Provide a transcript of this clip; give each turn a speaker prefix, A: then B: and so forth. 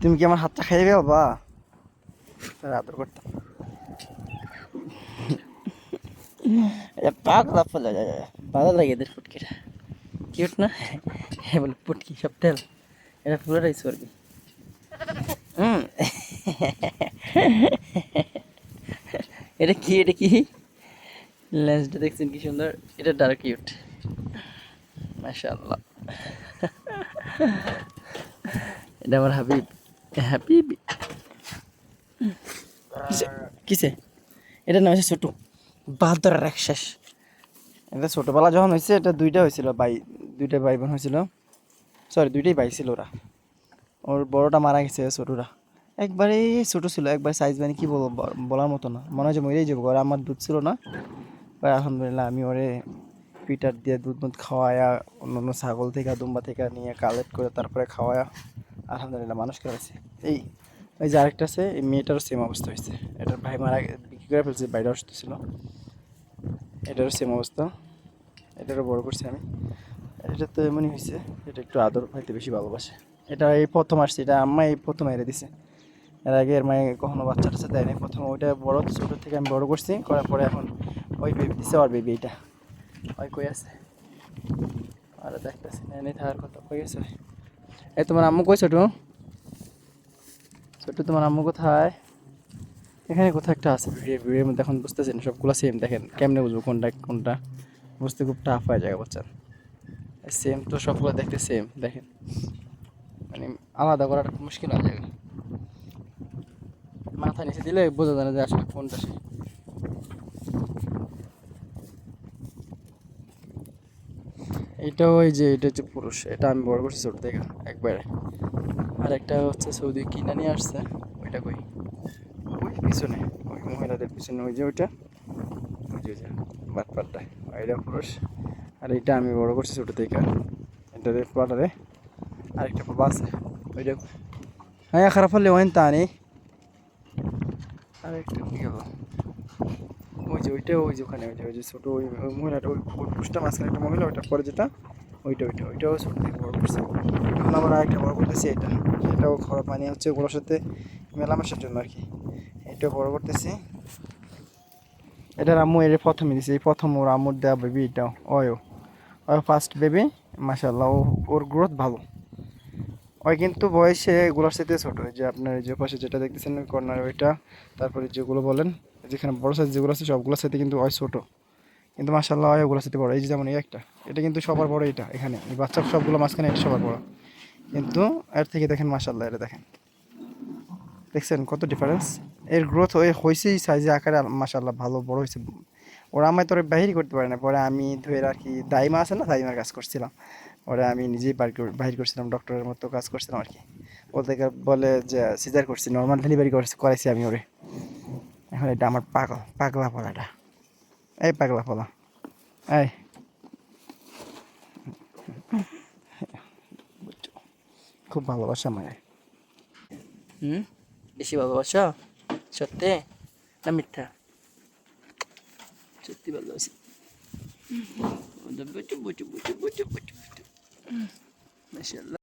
A: তুমি কি আমার হাতটা খাইয়ে বা তার আদর করতাম। লাগে ফুটকিটা কিউট না? বলে এটা এটা কি এটা কি? লেন্সটা দেখছেন কি সুন্দর? এটা ডার্ক কিউট মাশাআল্লাহ। এটা আমার হাবিব। হাবিব কিসে? এটার নাম হচ্ছে ছোটু। বাহাদুর রাক্ষস। এটা ছোটোবেলা যখন হয়েছে এটা দুইটা হয়েছিল ভাই, দুইটা ভাই বোন হয়েছিল সরি দুইটাই ভাই ছিল ওরা। ওর বড়টা মারা গেছে ছোটরা। একবারে ছোট ছিল, একবার সাইজ মানে কি বলব বলার মতো না। মনে হয় মরেই যাব। ওরা আমার দুধ ছিল না। এবার আলহামদুলিল্লাহ, আমি ওরে পিটার দিয়ে দুধ মুধ খাওয়ায়া অন্য অন্য ছাগল থেকে, দুম্বা থেকে নিয়ে কালেক্ট করে তারপরে খাওয়ায়া। আলহামদুলিল্লাহ, মানুষ করেছে এই ওই যে আরেকটা আছে, এই মেয়েটারও সেম অবস্থা হয়েছে। এটার ভাই মারা বিক্রি করে ফেলছে বাইরে অসুস্থ ছিল। এটারও সেম অবস্থা। এটারও বড় করছি আমি। এটা তো এমনই হয়েছে, এটা একটু আদর পাইতে বেশি ভালোবাসে। এটা এই প্রথম আসছে, এটা আম্মা এই প্রথম এনে দিছে। এর আগে এর মায়ে কখনো বাচ্চা টাচ্চা দেয়নি, প্রথম ওইটা বড়, ছোটো থেকে আমি বড় করছি, করার পরে এখন ওই বেবি দিছে আর বেবি এইটা ওই কই আছে? আর দেখতেছি না থাকার কথা কই আছে? এই তোমার আম্মু কই ছোট? ছোট তোমার আম্মু কোথায়? এখানে কোথাও একটা আছে? ভিড়ে, ভিড়ের মধ্যে এখন বুঝতেছেন, সবগুলো সেম দেখেন কেমনে বুঝব কোনটা কোনটা? বুঝতে খুব টাফ হয়ে যায় বাচ্চার সেম তো সবগুলো দেখতে সেম দেখেন। মানে আলাদা করাটা মুশকিল হয়ে যায়। মাথা নিচে দিলে বোঝা যায় না যে আসলে কোনটা সে এটা ওই যে, এটা হচ্ছে পুরুষ, এটা আমি বড় করছি ছোট থেকে, একবারে। আর একটা হচ্ছে সৌদি কিনা নিয়ে আসছে, ওইটা কই? ওই পিছনে, ওই মহিলাদের পিছনে, ওই যে ওইটা। ওই যে বাটপাটটা এটা পুরুষ, আর এটা আমি বড় করছি ছোট থেকে। এটা পাটারে আরেকটা পাপা আছে, ওইটা হ্যাঁ খারাপ হলে ওইন তা নেই। আরেকটা কি গেল ওই যে ওইটা, ওই যে ওখানে, ওই যে ওই যে ছোটো ওই ওই মহিলাটা, ওই পুরুষটা মাঝখানে একটা মহিলা, ওইটা পরে যেটা, ওইটা ওইটা, ওইটাও ছোটো থেকে বড় করছে। এখন আবার আরেকটা বড় করতেছি এটা। এটাও খরচ মানে হচ্ছে ওগুলোর সাথে মেলামেশার জন্য আর কি এটাও বড় করতেছি। এটা আম্মু এর প্রথমে দিছে, এই প্রথম ওর আম্মুর দেওয়া বেবি এটাও ওয়ও ওই ফার্স্ট বেবি মাসাল্লাহ ওর গ্রোথ ভালো। ওই কিন্তু বয়সে এগুলোর সাথে ছোটো যে আপনার যে পাশে যেটা দেখতেছেন কর্নার ওইটা, তারপরে যেগুলো বলেন যেখানে বড় সাইজ যেগুলো আছে সবগুলোর সাথে কিন্তু ওই ছোটো। কিন্তু মাসাল্লাহ হয় ওগুলোর সাথে বড়। এই যে যেমন এই একটা, এটা কিন্তু সবার বড় এটা এখানে। এই বাচ্চার সবগুলো মাঝখানে এটা সবার বড়। কিন্তু এর থেকে দেখেন মাসাল্লাহ এটা দেখেন। দেখছেন কত ডিফারেন্স এর গ্রোথ হয়ে হয়েছেই সাইজে আকারে মাসাল্লাহ ভালো, বড় হয়েছে। ওরা আমায় তোর বাহির করতে পারে না। পরে আমি ধরে আর কি দাইমা আছে না, দাইমার কাজ করছিলাম। ওরা আমি নিজেই বাহির করছিলাম ডক্টরের মতো কাজ করছিলাম আর কি। বলতে বলে যে সিজার করছি নর্মাল ডেলিভারি করাইছি আমি ওরে। এখন এটা আমার পাগল পাগলা পলাটা। এই পাগলা পলা। এই। খুব ভালোবাসা আমার হুম? বেশি ভালোবাসা? সত্যি? না মিথ্যা? সত্যি ভালোবাসি। বুঝু বুঝু বুঝু বুঝু বুঝু বুঝু মাশাআল্লাহ।